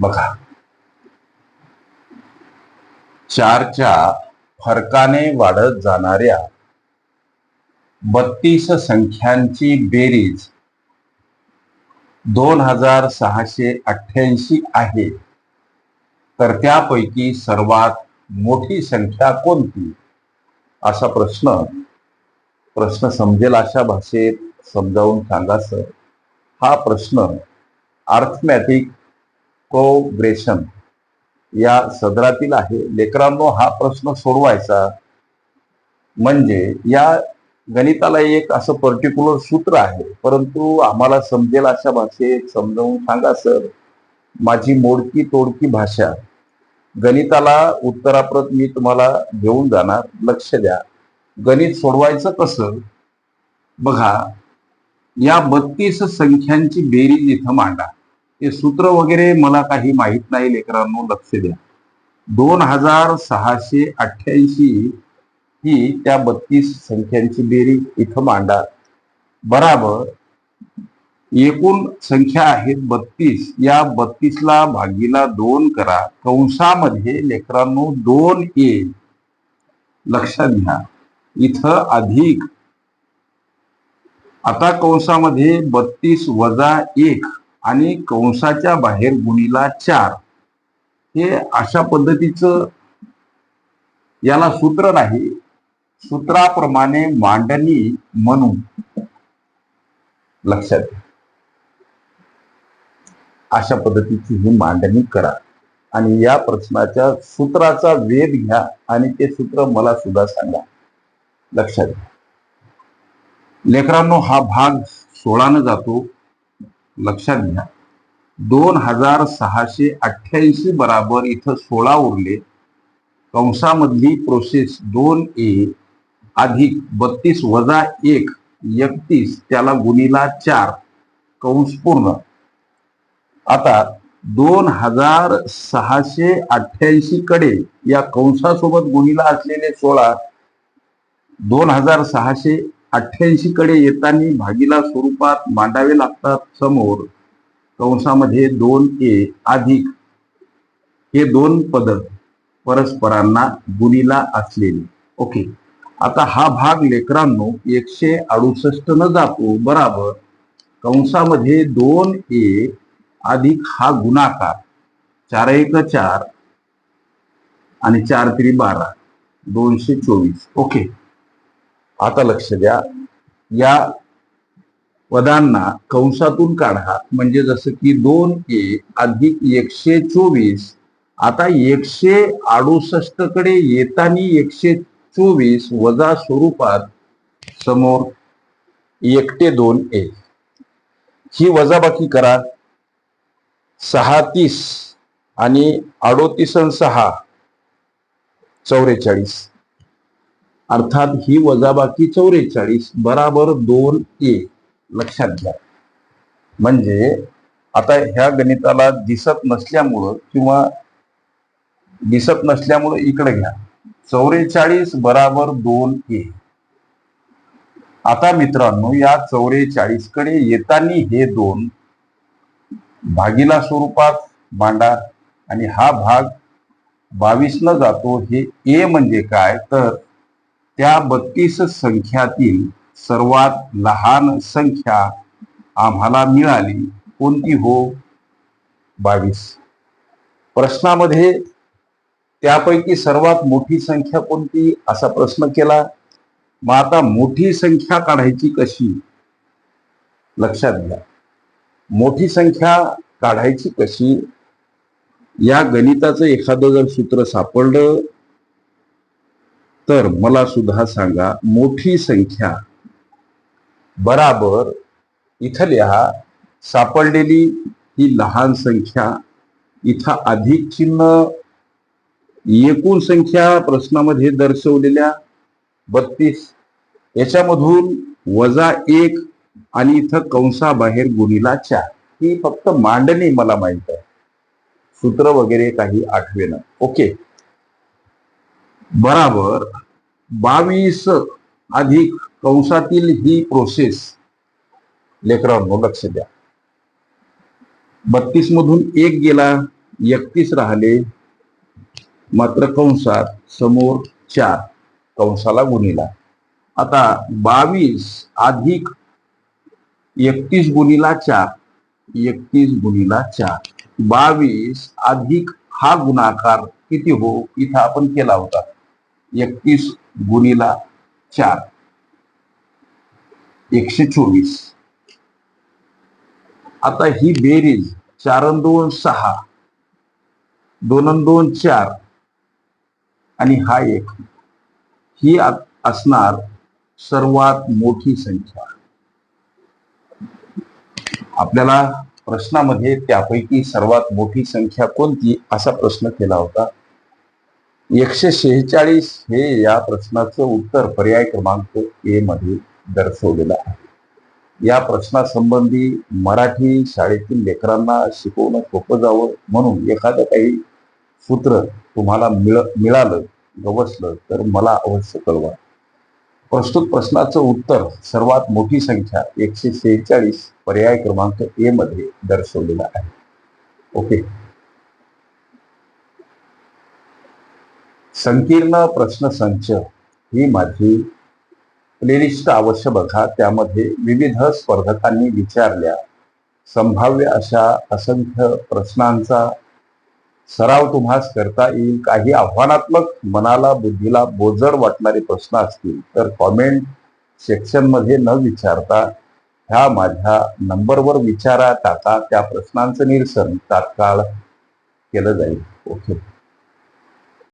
बघा. चारच्या फरकाने वाढत जाणाऱ्या बत्तीस संख्यांची बेरीज दोन हजार सहाशे अठ्ठ्याऐंशी आहे. तर त्यापैकी सर्वात मोठी संख्या कोणती? असा प्रश्न प्रश्न समजेल अशा भाषेत समजावून सांगा सर. हा प्रश्न अर्थमॅटिक कोग्रेशन या सदरातील आहे. लेकरांनो हा प्रश्न सोडवायचा म्हणजे या गणिताला एक असं पर्टिक्युलर सूत्र आहे. परंतु आम्हाला समजेल अशा भाषेत समजावून सांगा सर. माझी मोडकी तोडकी भाषा. गणिताला उत्तराप्रत मी तुम्हाला घेऊन जाणार. लक्ष द्या. गणित सोडवायचं कसं? बघा या बत्तीस संख्यांची बेरीज इथं मांडा. हे सूत्र वगैरे मला काही माहीत नाही लेकरांनो लक्ष द्या. दोन हजार सहाशे अठ्ठ्याऐंशी ही त्या बत्तीस संख्यांची बेरी इथं मांडा बराबर. एकूण संख्या आहेत बत्तीस. या बत्तीसला भागीला दोन करा. कंसामध्ये लेकरांनो दोन ए. लक्षात घ्या. इथं अधिक. आता कंसामध्ये बत्तीस वजा एक. आणि कंसाच्या बाहेर गुणीला चार. हे अशा पद्धतीचं याला सूत्र नाही. सूत्राप्रमाणे मांडणी म्हणून. लक्षात घ्या. अशा पद्धतीची ही मांडणी करा. आणि या प्रश्नाच्या सूत्राचा वेध घ्या आणि ते सूत्र मला सुद्धा सांगा. लक्षात घ्या. लेकरांनो हा भाग सोळानं जातो. लक्षात घ्या. दोन हजार सहाशे अठ्ठ्याऐंशी बराबर इथं सोळा उरले. कंसामधली प्रोसेस दोन ए अधिक बत्तीस वजा एक एकतीस त्याला गुणीला चार. कंस पूर्ण. आता दोन हजार सहाशे अठ्ठ्याऐंशी कडे या कंसासोबत गुणीला असलेले सोळा दोन हजार सहाशे अठ्ठ्याऐंशी कडे येताना भागीला स्वरूपात मांडावे लागतात समोर. कंसामध्ये दोन ए अधिक. हे दोन पद परस्परांना गुणीला असलेले. ओके. आता हा भाग लेकरांनो एकशे अडुसष्ट न जातो. बराबर. कंसामध्ये दोन ए अधिक हा गुणाकार. चार एक चार. आणि चार त्रि बारा दोनशे चोवीस. ओके. आता लक्ष द्या. या पदांना कंसातून काढा. म्हणजे जसं की दोन ए अधिक एकशे चोवीस. आता एकशे अडुसष्टकडे येताना एकशे चोवीस वजा स्वरूपात समोर एकटे दोन ए ही वजाबाकी करा. सहा तीस आणि अडोतीस सहा चौवेचाळीस अर्थात ही वजाबाकी चौवेचाळीस बराबर दोन ए. लक्षात घ्या. म्हणजे आता ह्या गणिताला दिसत नसल्यामुळं किंवा दिसत नसल्यामुळं इकडे घ्या. चौवेचाळीस बराबर दोन ए. आता मित्रांनो या चौवेचाळीसकडे येताना हे दोन भागीला स्वरूपात मांडा आणि हा भाग बावीस न जातो. हे ए म्हणजे काय? तर त्या बत्तीस संख्यातील सर्वात लहान संख्या आम्हाला मिळाली कोणती हो? बावीस. प्रश्नामध्ये त्यापैकी सर्वात मोठी संख्या कोणती? असा प्रश्न केला. मग आता मोठी संख्या काढायची कशी? लक्षात घ्या. मोठी संख्या काढायची कशी? या गणिताचं एखादं जर सूत्र सापडलं तर मला सुद्धा सांगा मोठी संख्या बराबर इथं लिहा सापडलेली ही लहान संख्या इथं अधिक चिन्ह एकूण संख्या प्रश्नामध्ये दर्शवलेल्या बत्तीस. याच्यामधून वजा एक आणि इथं कंसाबाहेर गुणीला चार. ही फक्त मांडणी मला माहीत आहे. सूत्र वगैरे काही आठवेना. ओके. बराबर बावीस अधिक कंसातील ही प्रोसेस लेकरांनो लक्ष द्या. बत्तीस मधून एक गेला एकतीस राहिले. मात्र कंसात समोर चार. कंसाला गुणिला. आता बावीस अधिक एकतीस गुणिला चार. एकतीस गुणिला चार. बावीस अधिक हा गुणाकार किती हो? इथं आपण केला होता. एकतीस गुणीला चार. एकशे चोवीस. आता ही बेरीज चार दोन सहा. दोन दोन चार. आणि हा एक. ही असणार सर्वात मोठी संख्या. आपल्याला प्रश्नामध्ये त्यापैकी सर्वात मोठी संख्या कोणती? असा प्रश्न केला होता. एकशे शेहेचाळीस हे या प्रश्नाचं उत्तर पर्याय क्रमांक ए मध्ये दर्शवलेलं आहे. या प्रश्नासंबंधी मराठी शाळेतील लेकरांना शिकवणं सोपं जावं म्हणून एखादं काही सूत्र तुम्हाला मिळ मिळालं गवसलं तर मला अवश्य कळवा. प्रस्तुत प्रश्नाचं उत्तर सर्वात मोठी संख्या एकशे शेहेचाळीस पर्याय क्रमांक ए मध्ये दर्शवलेला आहे. ओके. संकीर्ण प्रश्नसंच ही माझी प्लेलिस्ट अवश्य बघा. त्यामध्ये विविध स्पर्धकांनी विचारल्या. संभाव्य अशा असंख्य प्रश्नांचा सराव तुम्हास करता येईल. काही आव्हानात्मक मनाला बुद्धीला बोजड वाटणारे प्रश्न असतील तर कॉमेंट सेक्शनमध्ये न विचारता ह्या माझ्या नंबरवर विचारा. टाका. त्या प्रश्नांचं निरसन तात्काळ केलं जाईल. ओके